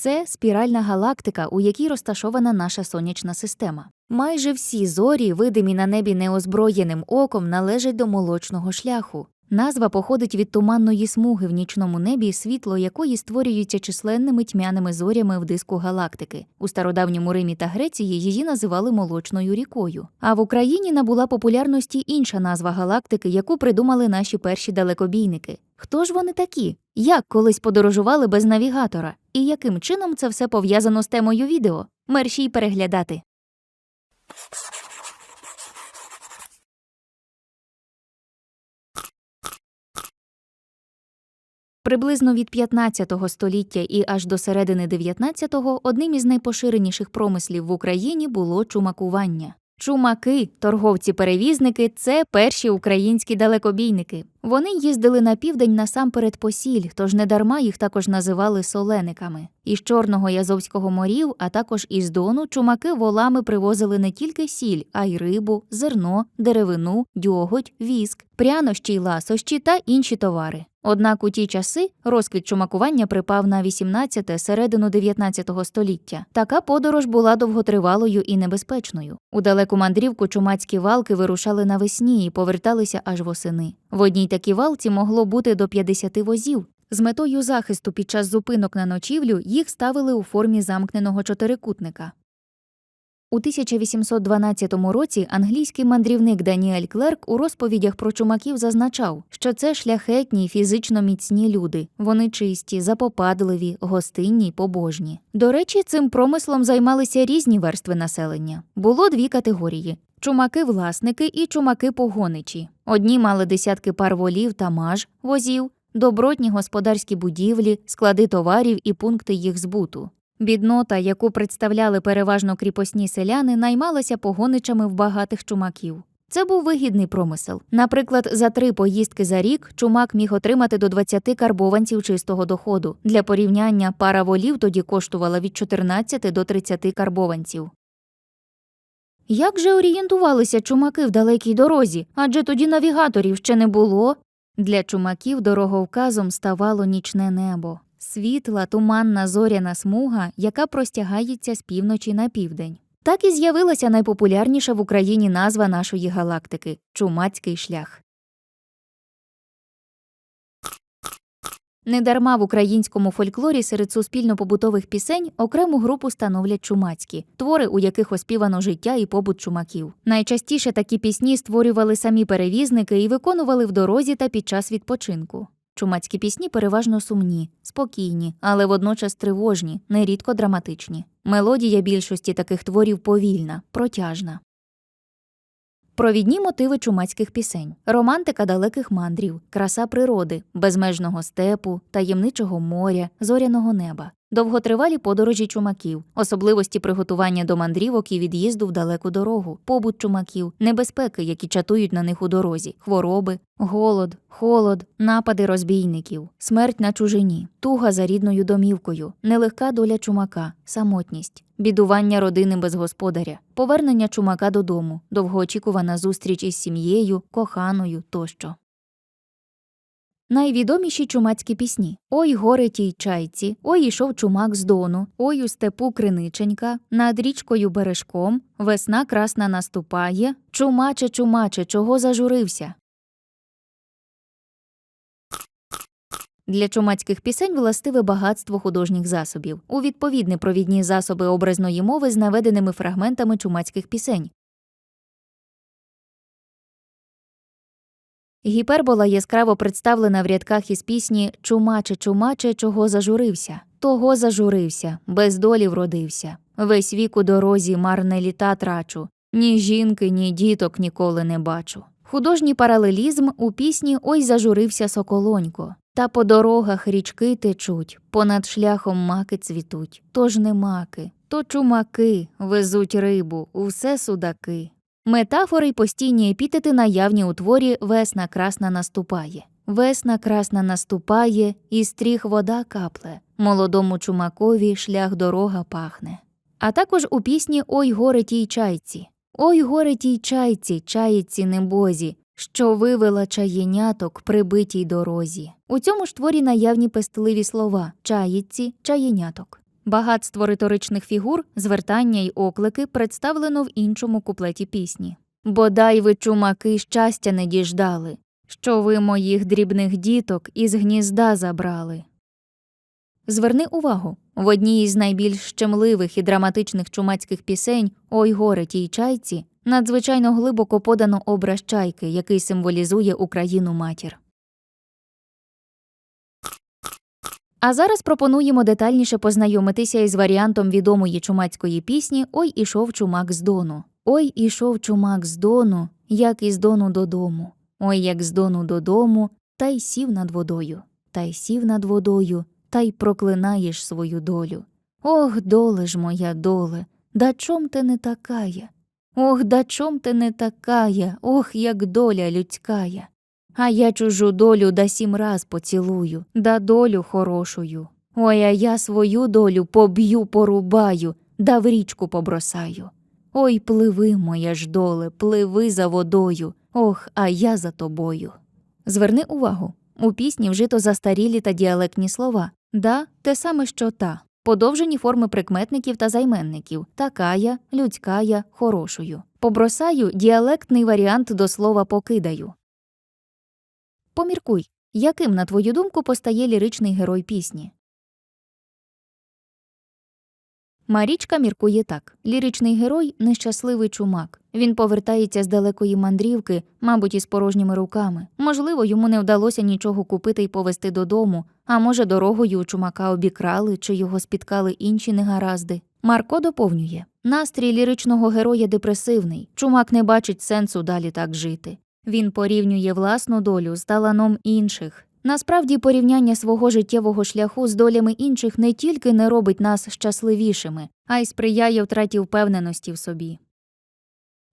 Це спіральна галактика, у якій розташована наша сонячна система. Майже всі зорі, видимі на небі неозброєним оком, належать до молочного шляху. Назва походить від туманної смуги в нічному небі, світло якої створюється численними тьмяними зорями в диску галактики. У стародавньому Римі та Греції її називали молочною рікою. А в Україні набула популярності інша назва галактики, яку придумали наші перші далекобійники. Хто ж вони такі? Як колись подорожували без навігатора? І яким чином це все пов'язано з темою відео? Мерщій переглядати. Приблизно від 15 століття і аж до середини 19-го одним із найпоширеніших промислів в Україні було чумакування. Чумаки, торговці-перевізники це перші українські далекобійники. Вони їздили на південь насамперед по сіль, тож недарма їх також називали солениками. Із Чорного і Азовського морів, а також із Дону, чумаки волами привозили не тільки сіль, а й рибу, зерно, деревину, дьоготь, віск, прянощі й ласощі та інші товари. Однак у ті часи розквіт чумакування припав на 18-те, середину 19 століття. Така подорож була довготривалою і небезпечною. У далеку мандрівку чумацькі валки вирушали навесні і поверталися аж восени. В одній такій валці могло бути до 50 возів. З метою захисту під час зупинок на ночівлю їх ставили у формі замкненого чотирикутника. У 1812 році англійський мандрівник Даніель Клерк у розповідях про чумаків зазначав, що це шляхетні, фізично міцні люди. Вони чисті, запопадливі, гостинні й побожні. До речі, цим промислом займалися різні верстви населення. Було дві категорії: чумаки-власники і чумаки-погоничі. Одні мали десятки пар волів та маж, возів, добротні господарські будівлі, склади товарів і пункти їх збуту. Біднота, яку представляли переважно кріпосні селяни, наймалася погоничами в багатих чумаків. Це був вигідний промисел. Наприклад, за три поїздки за рік чумак міг отримати до 20 карбованців чистого доходу. Для порівняння пара волів тоді коштувала від 14 до 30 карбованців. Як же орієнтувалися чумаки в далекій дорозі? Адже тоді навігаторів ще не було. Для чумаків дороговказом ставало нічне небо, світла, туманна зоряна смуга, яка простягається з півночі на південь. Так і з'явилася найпопулярніша в Україні назва нашої галактики Чумацький шлях. Недарма в українському фольклорі серед суспільно-побутових пісень окрему групу становлять чумацькі, твори, у яких оспівано життя і побут чумаків. Найчастіше такі пісні створювали самі перевізники і виконували в дорозі та під час відпочинку. Чумацькі пісні переважно сумні, спокійні, але водночас тривожні, нерідко драматичні. Мелодія більшості таких творів повільна, протяжна. Провідні мотиви чумацьких пісень, романтика далеких мандрів, краса природи, безмежного степу, таємничого моря, зоряного неба, довготривалі подорожі чумаків, особливості приготування до мандрівок і від'їзду в далеку дорогу, побут чумаків, небезпеки, які чатують на них у дорозі, хвороби, голод, холод, напади розбійників, смерть на чужині, туга за рідною домівкою, нелегка доля чумака, самотність, бідування родини без господаря, повернення чумака додому, довгоочікувана зустріч із сім'єю, коханою тощо. Найвідоміші чумацькі пісні Ой горе тій чайці, ой ішов чумак з дону, ой у степу криниченька, над річкою бережком, весна красна наступає, чумаче, чумаче, чого зажурився. Для чумацьких пісень властиве багатство художніх засобів, у відповідні провідні засоби образної мови з наведеними фрагментами чумацьких пісень. Гіпербола яскраво представлена в рядках із пісні Чумаче, чумаче, чого зажурився. Того зажурився, без долі вродився. Весь вік у дорозі марне літа трачу. Ні жінки, ні діток ніколи не бачу. Художній паралелізм у пісні Ой зажурився соколонько. Та по дорогах річки течуть, понад шляхом маки цвітуть. Тож не маки, то чумаки везуть рибу, усе судаки. Метафори й постійні епітети наявні у творі Весна красна наступає. Весна красна наступає, і стріх вода капле. Молодому чумакові шлях дорога пахне. А також у пісні Ой горе тій чайці. Ой горе тій чайці, чаїці небозі, що вивела чаєняток прибитій дорозі. У цьому ж творі наявні пестливі слова чаїці, чаєняток. Багатство риторичних фігур, звертання й оклики представлено в іншому куплеті пісні. Бодай ви, чумаки, щастя не діждали, що ви моїх дрібних діток із гнізда забрали. Зверни увагу, в одній із найбільш щемливих і драматичних чумацьких пісень Ой горе тій чайці надзвичайно глибоко подано образ чайки, який символізує Україну матір. А зараз пропонуємо детальніше познайомитися із варіантом відомої чумацької пісні Ой ішов чумак з дону. Ой ішов чумак з дону, як із дону додому. Ой, як з дону додому, та й сів над водою, та й сів над водою, та й проклинаєш свою долю. Ох, доле ж моя доле, да чом ти не такая? Ох, да чом ти не такая, ох, як доля людськая. А я чужу долю да сім раз поцілую, да долю хорошую. Ой, а я свою долю поб'ю, порубаю, да в річку побросаю. Ой, пливи, моя ж доле, пливи за водою, ох, а я за тобою. Зверни увагу, у пісні вжито застарілі та діалектні слова. Да, те саме, що та, подовжені форми прикметників та займенників такая, людськая, хорошою. Побросаю діалектний варіант до слова покидаю. Поміркуй, яким, на твою думку, постає ліричний герой пісні? Марічка міркує так: ліричний герой нещасливий чумак. Він повертається з далекої мандрівки, мабуть, із порожніми руками. Можливо, йому не вдалося нічого купити й повезти додому, а може, дорогою у чумака обікрали чи його спіткали інші негаразди. Марко доповнює: настрій ліричного героя депресивний. Чумак не бачить сенсу далі так жити. Він порівнює власну долю з таланом інших. Насправді, порівняння свого життєвого шляху з долями інших не тільки не робить нас щасливішими, а й сприяє втраті впевненості в собі.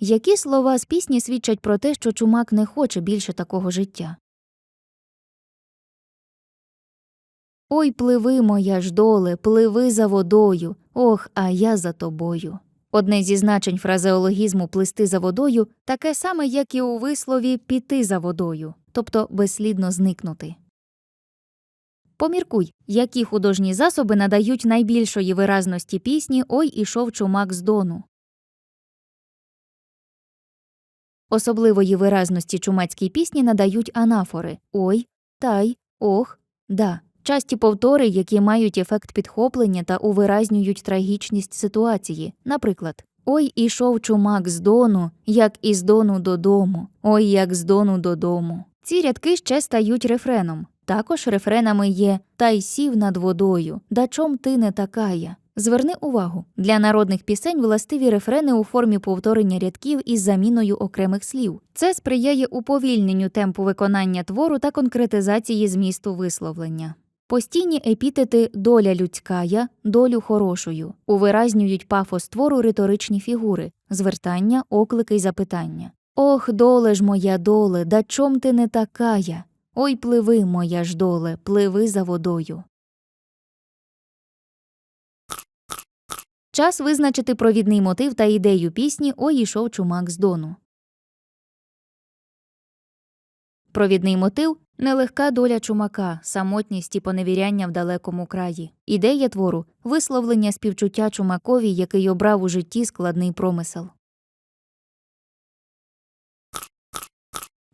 Які слова з пісні свідчать про те, що чумак не хоче більше такого життя? Ой, пливи, моя ж доле, пливи за водою, ох, а я за тобою. Одне зі значень фразеологізму плисти за водою таке саме, як і у вислові піти за водою, тобто безслідно зникнути. Поміркуй, які художні засоби надають найбільшої виразності пісні Ой ішов чумак з дону. Особливої виразності чумацькій пісні надають анафори ой, тай, ох, да. Часті повтори, які мають ефект підхоплення та увиразнюють трагічність ситуації. Наприклад, Ой ішов чумак з дону, як із дону додому, ой як з дону додому. Ці рядки ще стають рефреном. Також рефренами є Та й сів над водою, да чом ти не такая. Зверни увагу, для народних пісень властиві рефрени у формі повторення рядків із заміною окремих слів. Це сприяє уповільненню темпу виконання твору та конкретизації змісту висловлення. Постійні епітети доля людськая, долю хорошою увиразнюють пафос твору риторичні фігури, звертання, оклики й запитання. Ох, доле ж моя доле, да чом ти не такая? Ой, пливи, моя ж доле, пливи за водою. Час визначити провідний мотив та ідею пісні Ой ішов чумак з дону. Провідний мотив нелегка доля чумака, самотність і поневіряння в далекому краї. Ідея твору висловлення співчуття чумакові, який обрав у житті складний промисел.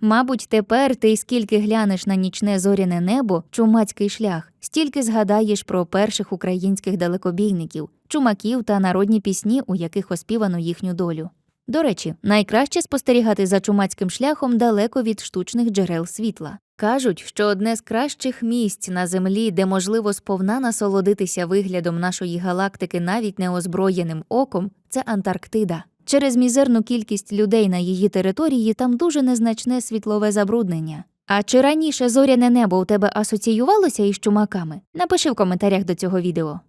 Мабуть, тепер ти скільки глянеш на нічне зоряне небо, чумацький шлях, стільки згадаєш про перших українських далекобійників, чумаків та народні пісні, у яких оспівано їхню долю. До речі, найкраще спостерігати за чумацьким шляхом далеко від штучних джерел світла. Кажуть, що одне з кращих місць на землі, де можливо сповна насолодитися виглядом нашої галактики навіть неозброєним оком, це Антарктида. Через мізерну кількість людей на її території там дуже незначне світлове забруднення. А чи раніше зоряне небо у тебе асоціювалося із чумаками? Напиши в коментарях до цього відео.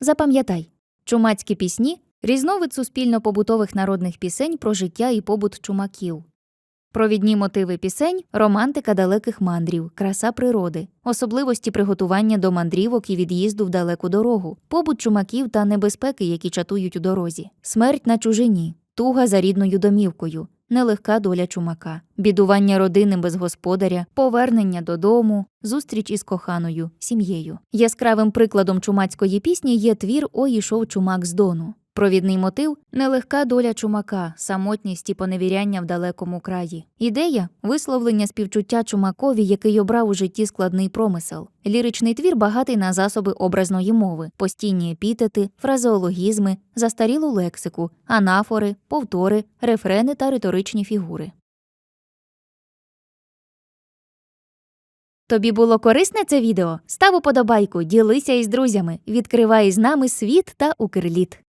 Запам'ятай, чумацькі пісні різновид суспільно-побутових народних пісень про життя і побут чумаків. Провідні мотиви пісень романтика далеких мандрів, краса природи, особливості приготування до мандрівок і від'їзду в далеку дорогу, побут чумаків та небезпеки, які чатують у дорозі, смерть на чужині, туга за рідною домівкою, нелегка доля чумака, бідування родини без господаря, повернення додому, зустріч із коханою сім'єю. Яскравим прикладом чумацької пісні є твір Ой ішов чумак з дону. Провідний мотив нелегка доля чумака, самотність і поневіряння в далекому краї. Ідея висловлення співчуття чумакові, який обрав у житті складний промисел. Ліричний твір багатий на засоби образної мови, постійні епітети, фразеологізми, застарілу лексику, анафори, повтори, рефрени та риторичні фігури. Тобі було корисне це відео? Став уподобайку, ділися із друзями, відкривай з нами світ та укрліт.